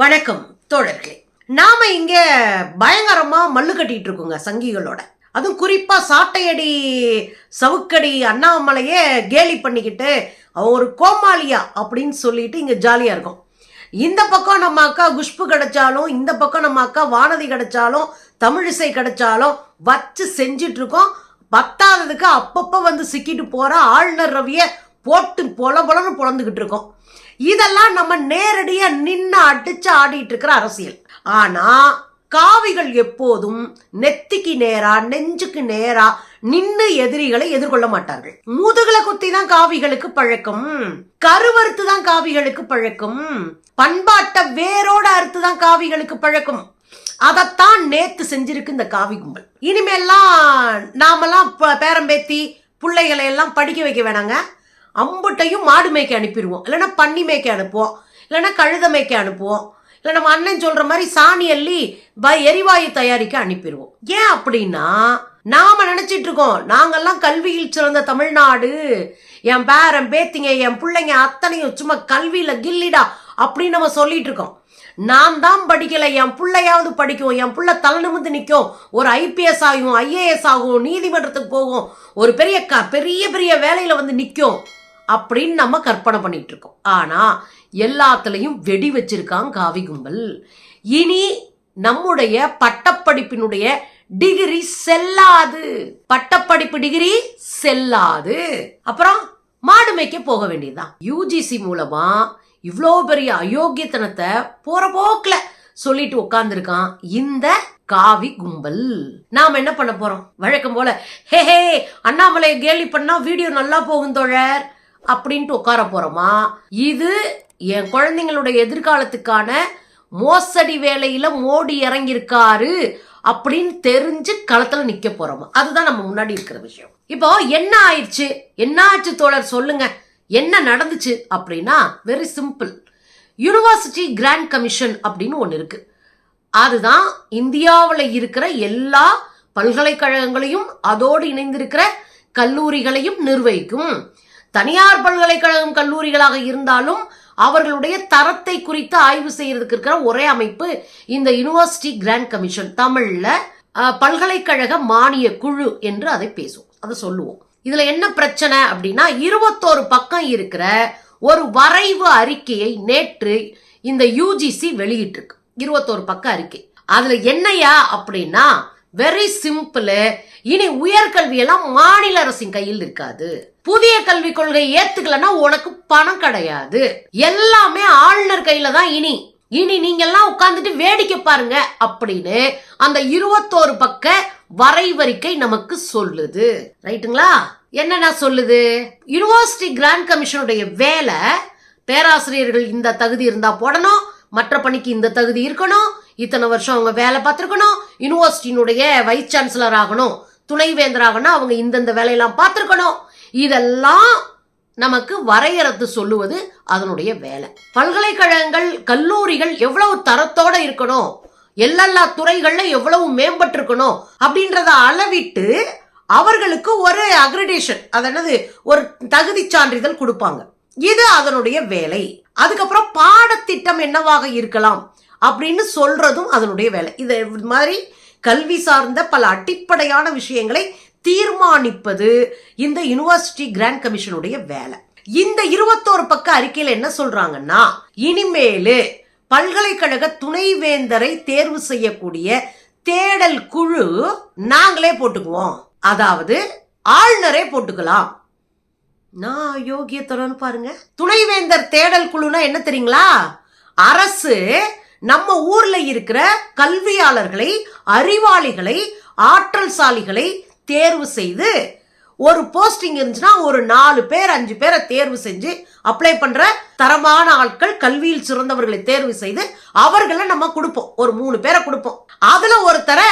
வணக்கம் தோழர்களே. நாம இங்க பயங்கரமா மல்லு கட்டிட்டு இருக்கோங்க சங்கிகளோட. அதுவும் குறிப்பா சாட்டையடி சவுக்கடி அண்ணாமலையே கேலி பண்ணிக்கிட்டு அவன் ஒரு கோமாளியா அப்படின்னு சொல்லிட்டு இங்க ஜாலியா இருக்கும். இந்த பக்கம் நம்ம அக்கா குஷ்பு கிடைச்சாலும் இந்த பக்கம் நம்ம அக்கா வானதி கிடைச்சாலும் தமிழிசை கிடைச்சாலும் வச்சு செஞ்சிட்டு இருக்கோம். பத்தாததுக்கு அப்பப்போ வந்து சிக்கிட்டு போற ஆளுநர் ரவியை போட்டு பொல பொலன்னு பொழந்துக்கிட்டு இருக்கோம். இதெல்லாம் நம்ம நேரடியாக நின்று அடிச்சு ஆடிட்டு இருக்கிற அரசியல். ஆனா காவிகள் எப்போதும் நெத்திக்கு நேரா நெஞ்சுக்கு நேரா நின்று எதிரிகளை எதிர்கொள்ள மாட்டார்கள். முதுகுல குத்தி தான் காவிகளுக்கு பழக்கம் கருவறுத்து தான் காவிகளுக்கு பழக்கம் பண்பாட்டை வேரோட அறுத்து தான் காவிகளுக்கு பழக்கம். அதைத்தான் நேத்து செஞ்சிருக்கு இந்த காவி கும்பல். இனிமேல்லாம் நாமெல்லாம் ப- பேரம்பேத்தி பிள்ளைகளை எல்லாம் படிக்க வைக்க வேணாங்க. அம்புட்டையும் மாடு மேய்க்க அனுப்பிடுவோம் இல்லைன்னா பன்னி மேய்க்க அனுப்புவோம். இல்லைன்னா கழுத மேய்க்க அனுப்புவோம். இல்லை நம்ம அண்ணன் சொல்ற மாதிரி சாணி அள்ளி ப- எரிவாயு தயாரிக்க அனுப்பிடுவோம் ஏன் அப்படின்னா நாம நினைச்சிட்டு இருக்கோம். நாங்கெல்லாம் கல்வியில் சிறந்த தமிழ்நாடு. என் பேரன் பேத்திங்க என் பிள்ளைங்க அத்தனையும் சும்மா கல்வியில கில்லிடா அப்படின்னு நம்ம சொல்லிட்டு இருக்கோம். நான் தான் படிக்கல. என் பிள்ளையாவது படிக்கும். என் பிள்ளை தலை நிற்கும் ஒரு ஐபிஎஸ் ஆகும் ஐஏஎஸ் ஆகும் நீதிமன்றத்துக்கு போகும். ஒரு பெரிய க பெரிய பெரிய வேலையில வந்து நிற்கும் அப்படின்னு நம்ம கற்பனை பண்ணிட்டு இருக்கோம் ஆனா எல்லாத்துலயும் வெடி வச்சிருக்கான் காவி கும்பல். இனி நம்முடைய பட்டப்படிப்பினுடைய டிகிரி செல்லாது. பட்டப்படிப்பு டிகிரி செல்லாது. அப்புறம் மாடு மேய்க்க போக வேண்டியதுதான். யூஜிசி மூலமா இவ்வளோ பெரிய அயோக்கியத்தனத்தை போற போக்குல சொல்லிட்டு உட்கார்ந்துருக்கான் இந்த காவி கும்பல். நாம என்ன பண்ண போறோம்? வழக்கம் போல ஹே ஹே அண்ணாமலையை கேலி பண்ணா வீடியோ நல்லா போகும் தோழர். அப்படின்ட்டு உட்கார போறோமா? இது என் குழந்தைங்களுடைய எதிர்காலத்துக்கான மோசடி வேலையில மோடி இறங்கியிருக்காரு அப்படின்னு தெரிஞ்சு களத்துல நிக்க போறோமா? அதுதான் நம்ம முன்னாடி இருக்கிற விஷயம். இப்போ என்ன ஆயிடுச்சு? என்ன ஆச்சு தோழர்? சொல்லுங்க. என்ன நடந்துச்சு அப்படின்னா very simple university grant commission அப்படின்னு ஒன்று இருக்கு. அதுதான் இந்தியாவில் இருக்கிற எல்லா பல்கலைக்கழகங்களையும் அதோடு இணைந்திருக்கிற கல்லூரிகளையும் நிர்வகிக்கும். தனியார் பல்கலைக்கழகம் கல்லூரிகளாக இருந்தாலும் அவர்களுடைய தரத்தை குறித்து ஆய்வு செய்யறதுக்கு இருக்கிற ஒரே அமைப்பு இந்த யுனிவர்சிட்டி கிராண்ட் கமிஷன் தமிழ்ல பல்கலைக்கழக மானிய குழு என்று அதை பேசுவோம். அதை சொல்லுவோம். இதுல என்ன பிரச்சனை அப்படின்னா இருபத்தோரு பக்கம் இருக்கிற ஒரு வரைவு அறிக்கையை நேற்று இந்த யூஜிசி வெளியிட்டிருக்கு. இருபத்தோரு பக்கம் அறிக்கை. அதுல என்னையா அப்படின்னா வெரி சிம்பிள் இனி உயர்கல்வி எல்லாம் மாநில அரசின் கையில் இருக்காது. புதிய கல்விக் கொள்கை ஏத்துக்கலன்னா உனக்கு பணம் கிடையாது. எல்லாமே ஆளுநர் கையில தான் இனி. இனி நீங்க எல்லாம் உட்கார்ந்துட்டு வேடிக்கை பாருங்க அப்படின்னு அந்த இருபத்தோரு பக்க வரைவறிக்கை நமக்கு சொல்லுது. ரைட்டுங்களா? என்னென்ன சொல்லுது? யுனிவர்சிட்டி கிராண்ட் கமிஷனுடைய வேலை பேராசிரியர்கள் இந்த தகுதி இருந்தா போடணும் மற்ற பணிக்கு இந்த தகுதி இருக்கணும் இத்தனை வருஷம் அவங்க வேலை பார்த்துருக்கணும் யூனிவர்சிட்டியினுடைய வைஸ் சான்சலர் ஆகணும் துணைவேந்தர் ஆகணும் அவங்க இந்தந்த வேலையெல்லாம் பார்த்துருக்கணும் இதெல்லாம் நமக்கு வரையறுத்து சொல்லுவது அதனுடைய வேலை. பல்கலைக்கழகங்கள் கல்லூரிகள் எவ்வளவு தரத்தோட இருக்கணும் எல்லா துறைகள்ல எவ்வளவு மேம்பட்டிருக்கணும் அப்படின்றத அளவிட்டு அவர்களுக்கு ஒரு அக்ரிடேஷன் அதனது ஒரு தகுதி சான்றிதழ் கொடுப்பாங்க. இது அதனுடைய வேலை. அதுக்கப்புறம் பாடத்திட்டம் என்னவாக இருக்கலாம் அப்படின்னு சொல்றதும் அதனுடைய வேலை. இது மாதிரி கல்வி சார்ந்த பல அடிப்படையான விஷயங்களை தீர்மானிப்பது இந்த யுனிவர்சிட்டி கிராண்ட் கமிஷனுடைய வேலை. இந்த இருபத்தோரு பக்க அறிக்கையில என்ன சொல்றாங்கன்னா இனிமேலு பல்கலைக்கழக துணைவேந்தரை தேர்வு செய்யக்கூடிய தேடல் குழு நாங்களே போட்டுக்குவோம். அதாவது ஆளுநரே போட்டுக்கலாம். நான் யோகியத்தனம்னு பாருங்க. துணைவேந்தர் தேடல் குழுனா என்ன தெரியுங்களா? அரசு நம்ம ஊர்ல இருக்கிற கல்வியாளர்களை அறிவாளிகளை ஆற்றல்சாலிகளை தேர்வு செய்து ஒரு போஸ்டிங் இருந்துச்சுன்னா ஒரு நாலு பேர் அஞ்சு பேரை தேர்வு செஞ்சு அப்ளை பண்ற தரமான ஆட்கள் கல்வியில் சிறந்தவர்களை தேர்வு செய்து அவர்களை நம்ம கொடுப்போம். ஒரு மூணு பேரை கொடுப்போம். அதுல ஒருத்தரை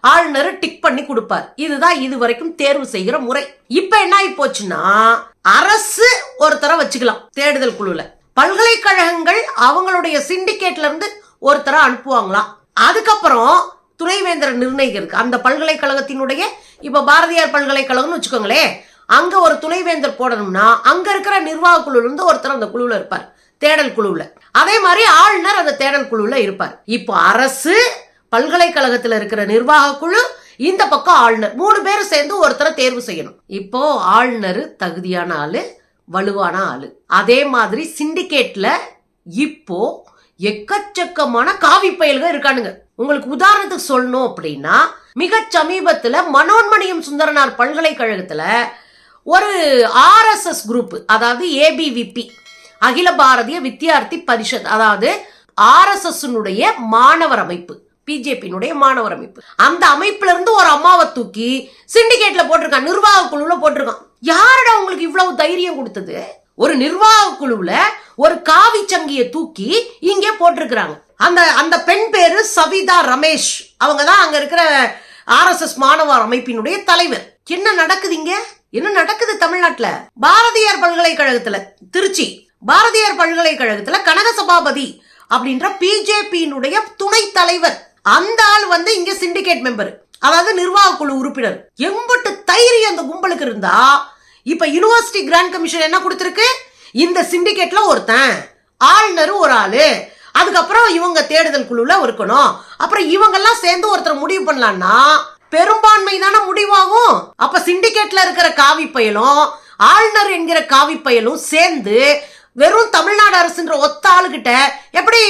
ஆளுநர் டிக் பண்ணி கொடுப்பார். இதுதான் இது வரைக்கும் தேர்வு செய்கிற முறை. இப்ப என்ன ஆகி போச்சுன்னா அரசு ஒருத்தரை வச்சுக்கலாம் தேடுதல் குழுல. பல்கலைக்கழகங்கள் அவங்களுடைய சிண்டிகேட்ல இருந்து ஒருத்தரை அனுப்புவாங்களாம். அதுக்கப்புறம் துணைவேந்தர் நிர்ணயிக்கிறதுக்கு அந்த பல்கலைக்கழகத்தினுடைய இப்போ பாரதியார் பல்கலைக்கழகம்னு வச்சுக்கோங்களேன் அங்கே ஒரு துணைவேந்தர் போடணும்னா அங்கே இருக்கிற நிர்வாக குழுல இருந்து ஒருத்தர் அந்த குழுவில் இருப்பார். தேடல் குழுவில். அதே மாதிரி ஆளுநர் அந்த தேடல் குழுவில் இருப்பார். இப்போ அரசு பல்கலைக்கழகத்தில் இருக்கிற நிர்வாக குழு இந்த பக்கம் ஆளுநர். மூணு பேரும் சேர்ந்து ஒருத்தரை தேர்வு செய்யணும். இப்போ ஆளுநர் தகுதியான ஆளு வலுவான ஆளு. அதே மாதிரி சிண்டிகேட்ல இப்போ எக்கச்சக்கமான காவி பயல்கள் இருக்கானுங்க. உங்களுக்கு உதாரணத்துக்கு சொல்லணும் அப்படின்னா மிக சமீபத்துல மனோன்மணியம் சுந்தரனார் பல்கலைக்கழகத்துல ஒரு ஆர்எஸ்எஸ் குரூப் அதாவது ஏபிவிபி அகில பாரதிய வித்தியார்த்தி பரிஷத் அதாவது ஆர்எஸ்எஸ் மாணவர் அமைப்பு பிஜேபியினுடைய மாணவர் அமைப்பு. அந்த அமைப்புல இருந்து ஒரு அம்மாவை தூக்கி சிண்டிகேட்ல போட்டிருக்கான் நிர்வாக குழுல போட்டிருக்கான். யாரடா உங்களுக்கு இவ்வளவு தைரியம் கொடுத்தது? ஒரு நிர்வாக குழுவுல ஒரு காவி சங்கிய தூக்கி இங்கே போட்டிருக்கிறாங்க. அந்த அந்த பெண் பேரு சவிதா ரமேஷ். அவங்க தான் அங்க இருக்கிற ஆர்எஸ்எஸ் மாணவர் அமைப்பினுடைய தலைவர். என்ன நடக்குது இங்க? என்ன நடக்குது தமிழ்நாட்டுல? பாரதியார் பல்கலைக்கழகத்துல திருச்சி. பாரதியார் பல்கலைக்கழகத்துல கனக சபாபதி அப்படின்ற பிஜேபியினுடைய துணை தலைவர். அந்த ஆள் வந்து இங்க சிண்டிகேட் மெம்பர் அதாவது நிர்வாக குழு உறுப்பினர். எம்பட்டு தைரியம் அந்த கும்பலுக்கு இருந்தா இப்போ யூனிவர்சிட்டி கிராண்ட் கமிஷன் என்ன கொடுத்துருக்கு? இந்த சிண்டிகேட்ல ஒருத்தன் ஆளுநர் ஒரு ஆளு. அதுக்கப்புறம் இவங்க தேடுதல் குழுல இருக்கணும். அப்புறம் இவங்கெல்லாம் சேர்ந்து ஒருத்தர் முடிவு பண்ணலாம்னா பெரும்பான்மை தானே முடிவாகும். அப்ப சிண்டிகேட்ல இருக்கிற காவி பயலும் ஆளுநர் என்கிற காவி பயலும் சேர்ந்து வெறும் தமிழ்நாடு அரசுன்ற ஒத்த ஆளுகிட்ட எப்படி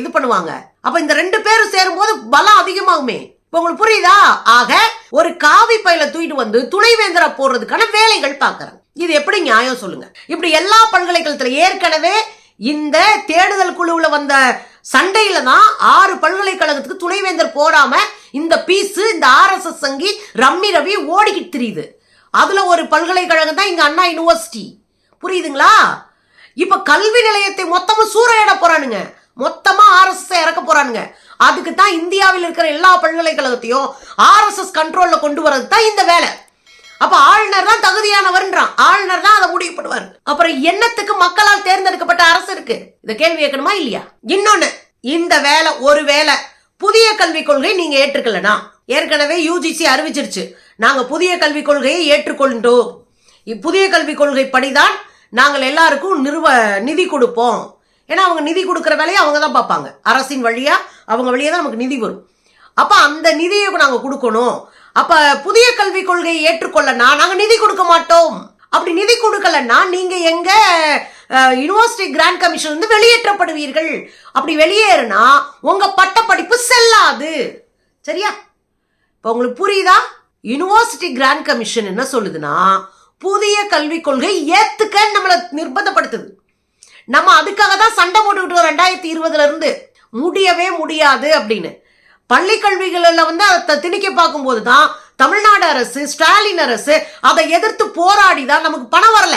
இது பண்ணுவாங்க? அப்ப இந்த ரெண்டு பேரும் சேரும்போது பலம் அதிகமாகுமே. இப்ப உங்களுக்கு புரியுதா? ஆக ஒரு காவி பையில தூக்கிட்டு வந்து துணைவேந்தரா போடுறதுக்கான வேலைகள் பாக்குறேன் இது எப்படி நியாயம் சொல்லுங்க. இப்படி எல்லா பல்கலைக்கழகத்துல ஏற்கனவே இந்த தேடுதல் குழுவுல வந்த சண்டையில தான் ஆறு பல்கலைக்கழகத்துக்கு துணைவேந்தர் போடாம இந்த பீஸ் இந்த ஆர்எஸ்எஸ் சங்கி ரம்மி ரவி ஓடிக்கிட்டு தெரியுது. அதுல ஒரு பல்கலைக்கழகம் தான் இங்க அண்ணா யூனிவர்சிட்டி. புரியுதுங்களா? இப்ப கல்வி நிலையத்தை மொத்தமும் சூறையிட போறானுங்க. மொத்தமாக ஆர்எஸ்எஸ் இறக்க போகிறானுங்க அதுக்கு தான் இந்தியாவில் இருக்கிற எல்லா பல்கலைக்கழகத்தையும் ஆர்எஸ்எஸ் கண்ட்ரோலில் கொண்டு வரது தான் இந்த வேலை. அப்போ ஆளுநர் தான் தகுதியானவர்ன்றான். ஆளுநர் தான் அதை முடிவு பண்ணுவார் அப்புறம் என்னத்துக்கு மக்களால் தேர்ந்தெடுக்கப்பட்ட அரசு இருக்கு? இந்த கேள்வி கேட்கணுமா இல்லையா? இன்னொன்னு இந்த வேலை ஒரு வேலை. புதிய கல்விக் கொள்கை நீங்க ஏற்றுக்கலனா? ஏற்கனவே யூஜிசி அறிவிச்சிருச்சு. நாங்க புதிய கல்விக் கொள்கையை ஏற்றுக்கொண்டோம் புதிய கல்விக் கொள்கை படிதான் நாங்கள் எல்லாருக்கும் நிறுவ நிதி கொடுப்போம். ஏன்னா அவங்க நிதி கொடுக்குற வேலையை அவங்க தான் பார்ப்பாங்க. அரசின் வழியாக அவங்க வழியா தான் நமக்கு நிதி வரும். அப்போ அந்த நிதியை நாங்கள் கொடுக்கணும். அப்போ புதிய கல்விக் கொள்கையை ஏற்றுக்கொள்ளனா நாங்கள் நிதி கொடுக்க மாட்டோம். அப்படி நிதி கொடுக்கலன்னா நீங்கள் எங்கே யுனிவர்சிட்டி கிராண்ட் கமிஷன் வந்து வெளியேற்றப்படுவீர்கள். அப்படி வெளியேறுனா உங்கள் பட்டப்படிப்பு செல்லாது. சரியா? இப்போ உங்களுக்கு புரியுதா? யுனிவர்சிட்டி கிராண்ட் கமிஷன் என்ன சொல்லுதுன்னா புதிய கல்விக் கொள்கை ஏத்துக்க நம்மளை நிர்பந்தப்படுத்துது. நம்ம அதுக்காக தான் சண்டை போட்டுக்கிட்டு ரெண்டாயிரத்தி இருபதுல இருந்து. முடியவே முடியாது அப்படின்னு. பள்ளி கல்விகளில் வந்து அதை திணிக்க பார்க்கும்போது தான் தமிழ்நாடு அரசு ஸ்டாலின் அரசு அதை எதிர்த்து போராடி தான் நமக்கு பணம் வரல.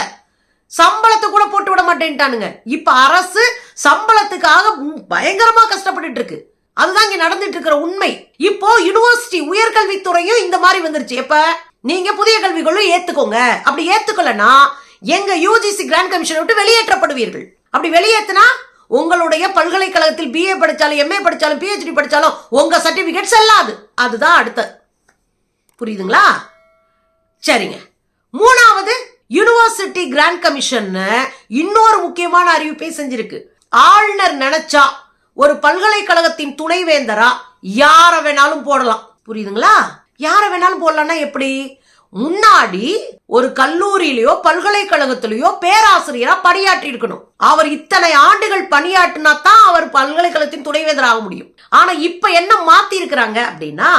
சம்பளத்தை கூட போட்டு விட மாட்டேன்ட்டானுங்க. இப்ப அரசு சம்பளத்துக்காக பயங்கரமா கஷ்டப்பட்டுட்டு இருக்கு. அதுதான் இங்க நடந்துட்டு இருக்கிற உண்மை. இப்போ யூனிவர்சிட்டி உயர்கல்வித்துறையும் இந்த மாதிரி வந்துருச்சு. எப்ப? நீங்க புதிய கல்விகளும் ஏத்துக்கோங்க. அப்படி ஏத்துக்கலன்னா எங்க யூஜிசி கிராண்ட் கமிஷனை விட்டு வெளியேற்றப்படுவீர்கள். அப்படி வெளியேற்றினா உங்களுடைய பல்கலைக்கழகத்தில் பிஏ படித்தாலும் எம்ஏ படித்தாலும் பிஹெச்டி படித்தாலும் உங்கள் சர்டிஃபிகேட் செல்லாது. அதுதான் அடுத்த. புரியுதுங்களா? சரிங்க. மூணாவது யூனிவர்சிட்டி கிராண்ட் கமிஷன் இன்னொரு முக்கியமான அறிவிப்பை செஞ்சிருக்கு. ஆளுநர் நினைச்சா ஒரு பல்கலைக்கழகத்தின் துணைவேந்தரா யார வேணாலும் போடலாம். புரியுதுங்களா? யார வேணாலும் போடலாம்னா எப்படி? முன்னாடி ஒரு கல்லூரியிலயோ பல்கலைக்கழகத்திலயோ பேராசிரியரா பணியாற்றி இருக்கணும் அவர் இத்தனை ஆண்டுகள் பணியாற்றினா தான் அவர் பல்கலைக்கழகத்தின் துணைவேந்தர் ஆக முடியும். ஆனா இப்ப என்ன மாத்தி இருக்கிறாங்க அப்படின்னா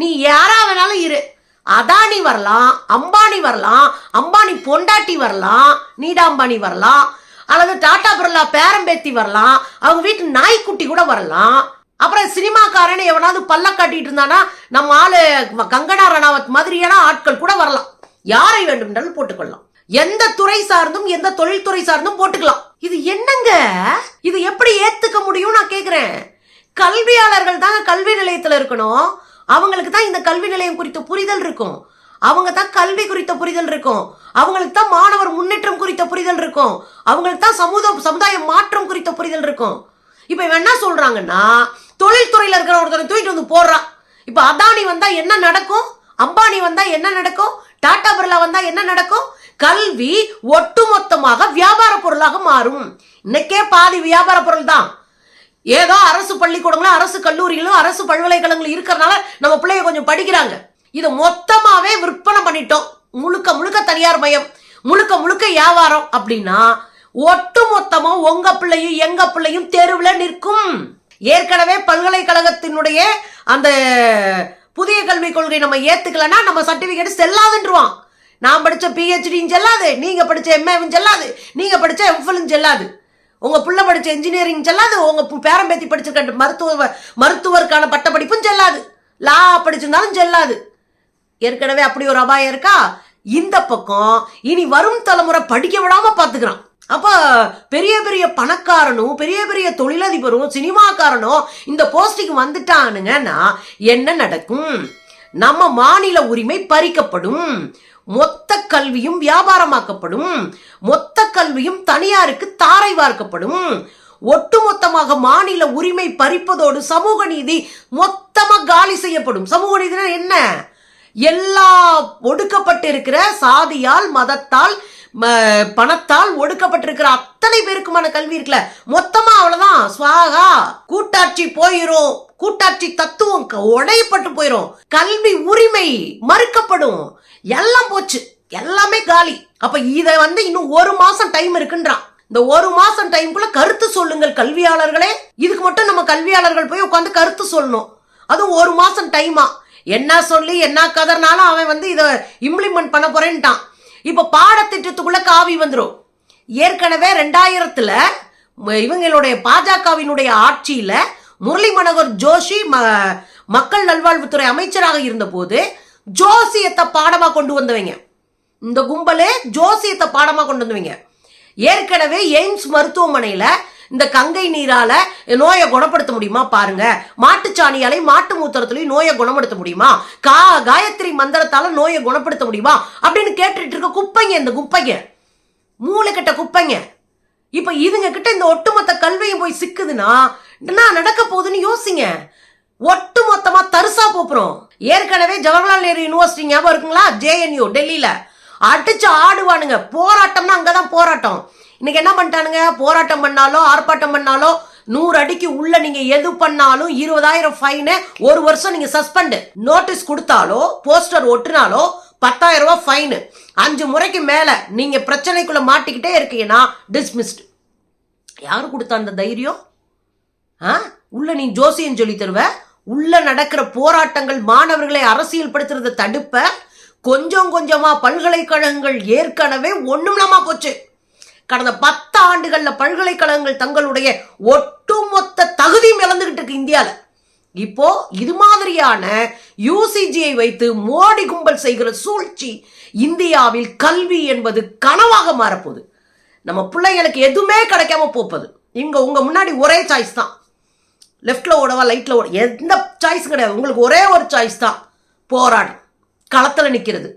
நீ யாரா வேணாலும் இரு. அதானி வரலாம் அம்பானி வரலாம் அம்பானி பொண்டாட்டி வரலாம் நீடாம்பானி வரலாம் அல்லது டாடா பிர்லா பேரம்பேத்தி வரலாம் அவங்க வீட்டு நாய்க்குட்டி கூட வரலாம். அப்புறம் சினிமாக்காரன் எவனாவது பல்ல காட்டிட்டு இருந்தானா நம்ம ஆளு கங்கனா ரணாவத் மாதிரியான ஆட்கள் கூட வரலாம். யாரை வேண்டும் போட்டுக்கொள்ளலாம். எந்த துறை சார்ந்தும் எந்த தொழில்துறை சார்ந்தும் போட்டுக்கலாம். இது என்னங்க? இது எப்படி ஏத்துக்க முடியும் நான் கேக்குறேன். கல்வியாளர்கள் தான் கல்வி நிலையத்துல இருக்கணும். அவங்களுக்கு தான் இந்த கல்வி நிலையம் குறித்த புரிதல் இருக்கும். அவங்க தான் கல்வி குறித்த புரிதல் இருக்கும். அவங்களுக்கு தான் மாணவர் முன்னேற்றம் குறித்த புரிதல் இருக்கும். அவங்களுக்கு தான் சமூக சமுதாய மாற்றம் குறித்த புரிதல் இருக்கும். இப்ப இவன் என்ன சொல்றாங்கன்னா தொழில்துறையில் இருக்கிற ஒருத்தரை தூக்கிட்டு வந்து போடுறான். இப்போ அதானி வந்தால் என்ன நடக்கும்? அம்பானி வந்தால் என்ன நடக்கும்? டாடா பிர்லா வந்தால் என்ன நடக்கும்? கல்வி ஒட்டுமொத்தமாக வியாபார பொருளாக மாறும். இன்னைக்கே பாதி வியாபார பொருள் தான் ஏதோ அரசு பள்ளிக்கூடங்களும் அரசு கல்லூரிகளும் அரசு பல்கலைக்கழகங்களும் இருக்கிறனால நம்ம பிள்ளைய கொஞ்சம் படிக்கிறாங்க. இதை மொத்தமாகவே விற்பனை பண்ணிட்டோம். முழுக்க முழுக்க தனியார் மயம். முழுக்க முழுக்க வியாபாரம். அப்படின்னா ஒட்டு மொத்தமா உங்க பிள்ளையும் எங்க பிள்ளையும் தெருவில் நிற்கும். ஏற்கனவே பல்கலைக்கழகத்தினுடைய அந்த புதிய கல்விக் கொள்கை நம்ம ஏத்துக்கலன்னா நம்ம சர்டிபிகேட் செல்லாதுன்றுவான். நான் படிச்ச பிஹெச்டியும் செல்லாது நீங்க படிச்ச எம்ஏவும் செல்லாது நீங்க படிச்ச எம்ஃபிலும் செல்லாது. உங்க பிள்ளை படிச்ச இன்ஜினியரிங் செல்லாது உங்க பு- பேரம்பேத்தி படிச்சிருக்க மருத்துவ மருத்துவருக்கான பட்டப்படிப்பும் செல்லாது. லா படிச்சிருந்தாலும் செல்லாது. ஏற்கனவே அப்படி ஒரு அபாயம் இருக்கா? இந்த பக்கம் இனி வரும் தலைமுறை படிக்க விடாம பாத்துக்கிறான். அப்போ பெரிய பெரிய பணக்காரனும் பெரிய பெரிய தொழிலதிபரும் சினிமாக்காரனும் இந்த போஸ்டிங் வந்துட்டானுங்கன்னா என்ன நடக்கும்? நம்ம மாநில உரிமை பறிக்கப்படும். மொத்த கல்வியும் வியாபாரமாக்கப்படும். மொத்த கல்வியும் தனியாருக்கு தாரை வார்க்கப்படும். ஒட்டுமொத்தமாக மாநில உரிமை பறிப்பதோடு சமூக நீதி மொத்தமாக காலி செய்யப்படும். சமூக நீதினா என்ன? எல்லா ஒடுக்கப்பட்டிருக்கிற சாதியால் மதத்தால் பணத்தால் ஒடுக்கப்பட்டிருக்கிற அத்தனை பேருக்குமான கல்வி இருக்குல்ல. மொத்தமா அவ்வளவுதான். சுவாகா கூட்டாட்சி போயிரும். கூட்டாட்சி தத்துவம் உடையப்பட்டு போயிரும். கல்வி உரிமை மறுக்கப்படும். எல்லாம் போச்சு. எல்லாமே காலி. அப்ப இத வந்து இன்னும் ஒரு மாசம் டைம் இருக்குன்றான். இந்த ஒரு மாசம் டைம்குள்ள கருத்து சொல்லுங்கள் கல்வியாளர்களே. இதுக்கு மட்டும் நம்ம கல்வியாளர்கள் போய் உட்காந்து கருத்து சொல்லணும். அதுவும் ஒரு மாசம் டைமா என்ன சொல்லி என்ன கதர்னாலும் அவன் வந்து இதை இம்ப்ளிமெண்ட் பண்ண போறேன்ட்டான். இப்போ பாடத்திட்டத்துக்குள்ள காவி வந்துடும் ஏற்கனவே ரெண்டாயிரத்துல இவங்களுடைய பாஜகவினுடைய ஆட்சியில முரளி மனோகர் ஜோஷி ம- மக்கள் நல்வாழ்வுத்துறை அமைச்சராக இருந்தபோது ஜோசியத்தை பாடமாக கொண்டு வந்தவங்க. இந்த கும்பலே ஜோசியத்தை பாடமாக கொண்டு வந்தவங்க. ஏற்கனவே எய்ம்ஸ் மருத்துவமனையில் இந்த கங்கை நீரால நோயை குணப்படுத்த முடியுமா பாருங்க. மாட்டுச்சாணியாலையும் மாட்டு மூத்திரத்திலையும் நோயை குணப்படுத்த முடியுமா? கா காயத்ரி மந்திரத்தால நோயை குணப்படுத்த முடியுமா? அப்படின்னு கேட்டுட்டு இருக்க குப்பைங்க இந்த குப்பைங்க. மூளை குப்பைங்க. இப்ப இதுங்க கிட்ட இந்த ஒட்டுமொத்த கல்வியும் போய் சிக்குதுன்னா என்ன நடக்க போகுதுன்னு யோசிங்க. ஒட்டு மொத்தமா தரிசா போப்புறோம் ஏற்கனவே ஜவஹர்லால் நேரு யூனிவர்சிட்டி ஞாபகம் இருக்குங்களா? ஜேஎன்யூ டெல்லியில. அடிச்சு ஆடுவானுங்க. போராட்டம்னா அங்கதான் போராட்டம். இன்னைக்கு என்ன பண்ணிட்டானுங்க? போராட்டம் பண்ணாலோ ஆர்ப்பாட்டம் பண்ணாலோ நூறு அடிக்கு உள்ள நீங்க எது பண்ணாலும் இருபதாயிரம் ஃபைனு ஒரு வருஷம் நீங்க சஸ்பெண்டு நோட்டீஸ் கொடுத்தாலோ போஸ்டர் ஒட்டுனாலோ பத்தாயிரம் ரூபாய் ஃபைனு அஞ்சு முறைக்கு மேல நீங்க பிரச்சனைக்குள்ள மாட்டிக்கிட்டே இருக்கீங்கன்னா டிஸ்மிஸ்டு யார் கொடுத்தா அந்த தைரியம்? ஆ? உள்ள நீ ஜோசியம் சொல்லி தருவ? உள்ள நடக்கிற போராட்டங்கள் மாணவர்களை அரசியல் படுத்துறதை தடுப்ப? கொஞ்சம் கொஞ்சமா பல்கலைக்கழகங்கள் ஏற்கனவே ஒண்ணுமில்லாம போச்சு. கடந்த பத்து ஆண்டுகள்ல பல்கலைக்கழகங்கள் தங்களுடைய ஒட்டுமொத்த தகுதியும் இழந்துகிட்டு இருக்கு இந்தியாவில் இப்போ இது மாதிரியான யூசிஜியை வைத்து மோடி கும்பல் செய்கிற சூழ்ச்சி இந்தியாவில் கல்வி என்பது கனவாக மாறப்போகுது. நம்ம பிள்ளைங்களுக்கு எதுவுமே கிடைக்காம போப்பது. இங்க உங்க முன்னாடி ஒரே சாய்ஸ் தான். லெஃப்ட்ல ஓடவா லைட்ல ஓட எந்த சாய்ஸ் கிடையாது. உங்களுக்கு ஒரே ஒரு சாய்ஸ் தான். போராடு களத்துல நிக்கிறது.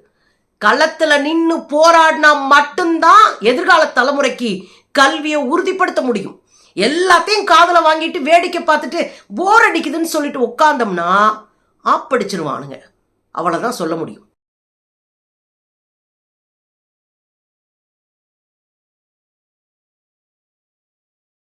களத்துல நின்று போராடினா மட்டும்தான் எதிர்கால தலைமுறைக்கு கல்வியை உறுதிப்படுத்த முடியும். எல்லாத்தையும் காதில் வாங்கிட்டு வேடிக்கை பார்த்துட்டு போர் அடிக்குதுன்னு சொல்லிட்டு உட்காந்தோம்னா ஆப்படிச்சிருவானுங்க அவ்வளவுதான் சொல்ல முடியும்.